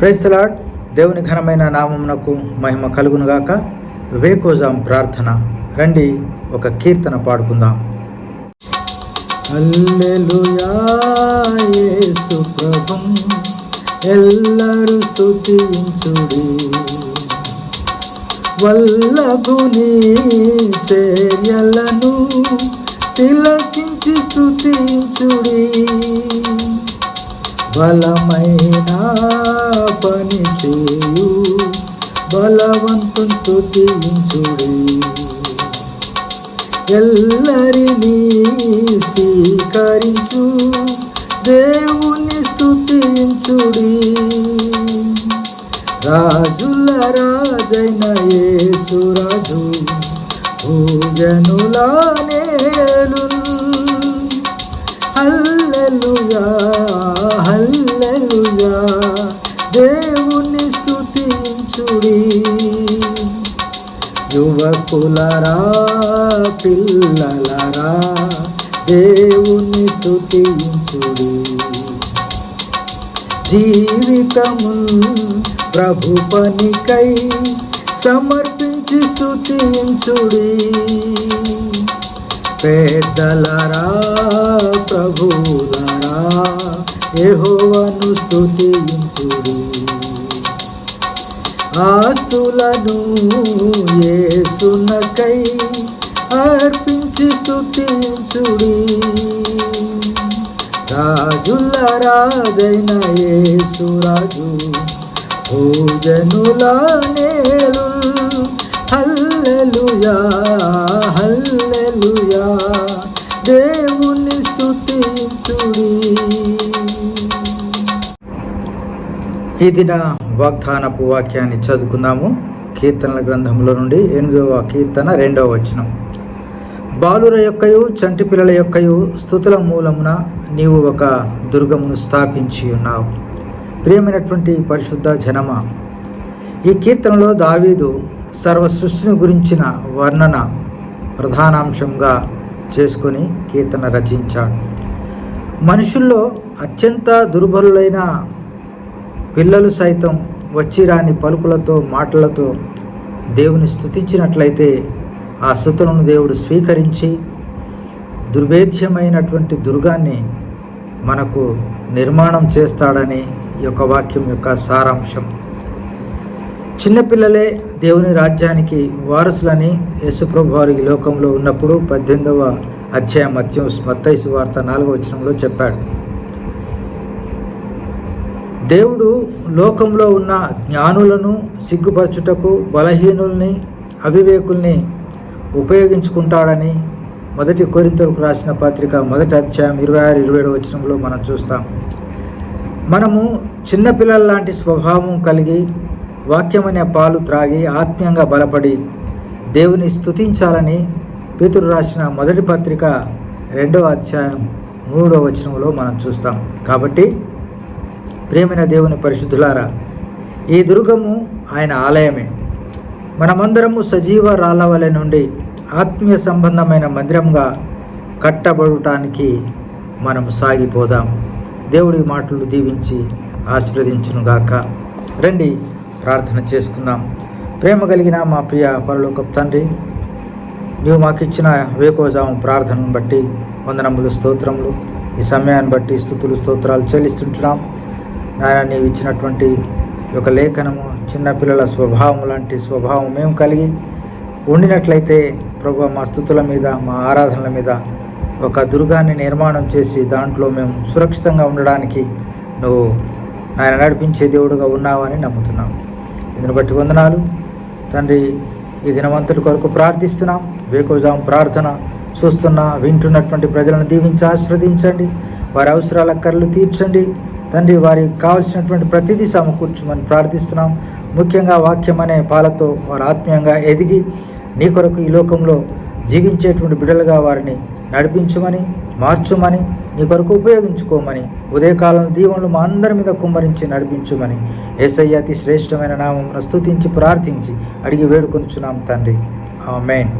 Praise the Lord దేవుని ఘనమైన నామమునకు మహిమ కలుగునుగాక వేకోజాం ప్రార్థన. రండి ఒక కీర్తన పాడుకుందాం. యేసు ప్రభుం. ఎల్లరూ స్తుతించుడి. వల్లభుని చర్యలను తిలకించి స్తుతించుడి. బలమైన పని చేయు. బలవంతు స్థుతించుడే ఎల్లరినీ స్వీకరించు. దేవుని స్థుతించుడి రాజుల రాజైన యేసురాజు భూజనుల నేలు యువకులరా పిల్లలరా దేవుని స్థుతించుడి జీవితము ప్రభు పనికై సమర్పించి స్థుతించుడి పెద్దలరా ప్రభులరా ఏహోవను స్థుతించుడి ఆస్తులను ఏసునకై అర్పించి స్థుతించుడి రాజుల రాజైన ఏసురాజు భోజనుల నేడు హల్లెలుయా హల్లెలుయా. ఈ దిన వాగ్దానపు వాక్యాన్ని చదువుకుందాము. కీర్తనల గ్రంథంలో నుండి ఎనిమిదవ కీర్తన రెండవ వచనం. బాలుర యొక్కయు చంటి పిల్లల యొక్కయు స్థుతుల మూలమున నీవు ఒక దుర్గమును స్థాపించి ఉన్నావు. ప్రియమైనటువంటి పరిశుద్ధ జనమ ఈ కీర్తనలో దావీదు సర్వ సృష్టిని గురించిన వర్ణన ప్రధానాంశంగా చేసుకొని కీర్తన రచించాడు. మనుషుల్లో అత్యంత దుర్బలులైన పిల్లలు సైతం వచ్చి రాని పలుకులతో మాటలతో దేవుని స్థుతించినట్లయితే ఆ స్థుతులను దేవుడు స్వీకరించి దుర్భేద్యమైనటువంటి దుర్గాన్ని మనకు నిర్మాణం చేస్తాడని ఈ యొక్క వాక్యం యొక్క సారాంశం. చిన్నపిల్లలే దేవుని రాజ్యానికి వారసులని యేసుప్రభు వారి ఈ లోకంలో ఉన్నప్పుడు పద్దెనిమిదవ అధ్యాయం మత్స్యం మత్తైసు వార్త నాలుగవ వచనంలో చెప్పాడు. దేవుడు లోకంలో ఉన్న జ్ఞానులను సిగ్గుపరచుటకు బలహీనుల్ని అవివేకుల్ని ఉపయోగించుకుంటాడని మొదటి కొరింతలకు రాసిన పత్రిక మొదటి అధ్యాయం ఇరవై ఆరు ఇరవై ఏడు వచనంలో మనం చూస్తాం. మనము చిన్నపిల్లల లాంటి స్వభావం కలిగి వాక్యమనే పాలు త్రాగి ఆత్మీయంగా బలపడి దేవుని స్తుతించాలని పేతురు రాసిన మొదటి పత్రిక రెండవ అధ్యాయం మూడవ వచనంలో మనం చూస్తాం. కాబట్టి ప్రేమైన దేవుని పరిశుద్ధులారా ఈ దుర్గము ఆయన ఆలయమే. మనమందరము సజీవ రాళ్ళవలె నుండి ఆత్మీయ సంబంధమైన మందిరంగా కట్టబడటానికి మనం సాగిపోదాం. దేవుడి మాటలు దీవించి ఆశీర్వదించునుగాక. రండి ప్రార్థన చేసుకుందాం. ప్రేమ కలిగిన మా ప్రియ పరలోక తండ్రి నీవు మాకు ఇచ్చిన వేకోజాము ప్రార్థనను బట్టి వందనములు స్తోత్రములు ఈ సమయాన్ని బట్టి స్థుతులు స్తోత్రాలు చెల్లిస్తుంటున్నాం. నాయన నీవు ఇచ్చినటువంటి ఒక యొక్క లేఖనము చిన్నపిల్లల స్వభావం లాంటి స్వభావం మేము కలిగి ఉండినట్లయితే ప్రభు మా స్థుతుల మీద మా ఆరాధనల మీద ఒక దుర్గాన్ని నిర్మాణం చేసి దాంట్లో మేము సురక్షితంగా ఉండడానికి నువ్వు నాయన నడిపించే దేవుడుగా ఉన్నావని నమ్ముతున్నాం. ఇందును బట్టి వందనాలు. తండ్రి ఈ దినవంతుడి కొరకు ప్రార్థిస్తున్నాం. వేకోజాం ప్రార్థన చూస్తున్న వింటున్నటువంటి ప్రజలను దీవించి ఆశ్రవదించండి. వారి అవసరాల కర్రలు తీర్చండి. తండ్రి వారికి కావలసినటువంటి ప్రతిదీ సమకూర్చమని ప్రార్థిస్తున్నాం. ముఖ్యంగా వాక్యం అనే పాలతో వారు ఆత్మీయంగా ఎదిగి నీ కొరకు ఈ లోకంలో జీవించేటువంటి బిడ్డలుగా వారిని నడిపించమని మార్చుమని నీ కొరకు ఉపయోగించుకోమని ఉదయకాలం దీవెనలు మా అందరి మీద కుమ్మరించి నడిపించుమని ఏసయ్య అతి శ్రేష్టమైన నామం స్తుతించి ప్రార్థించి అడిగి వేడుకొనుచున్నాం తండ్రి. ఆమెన్.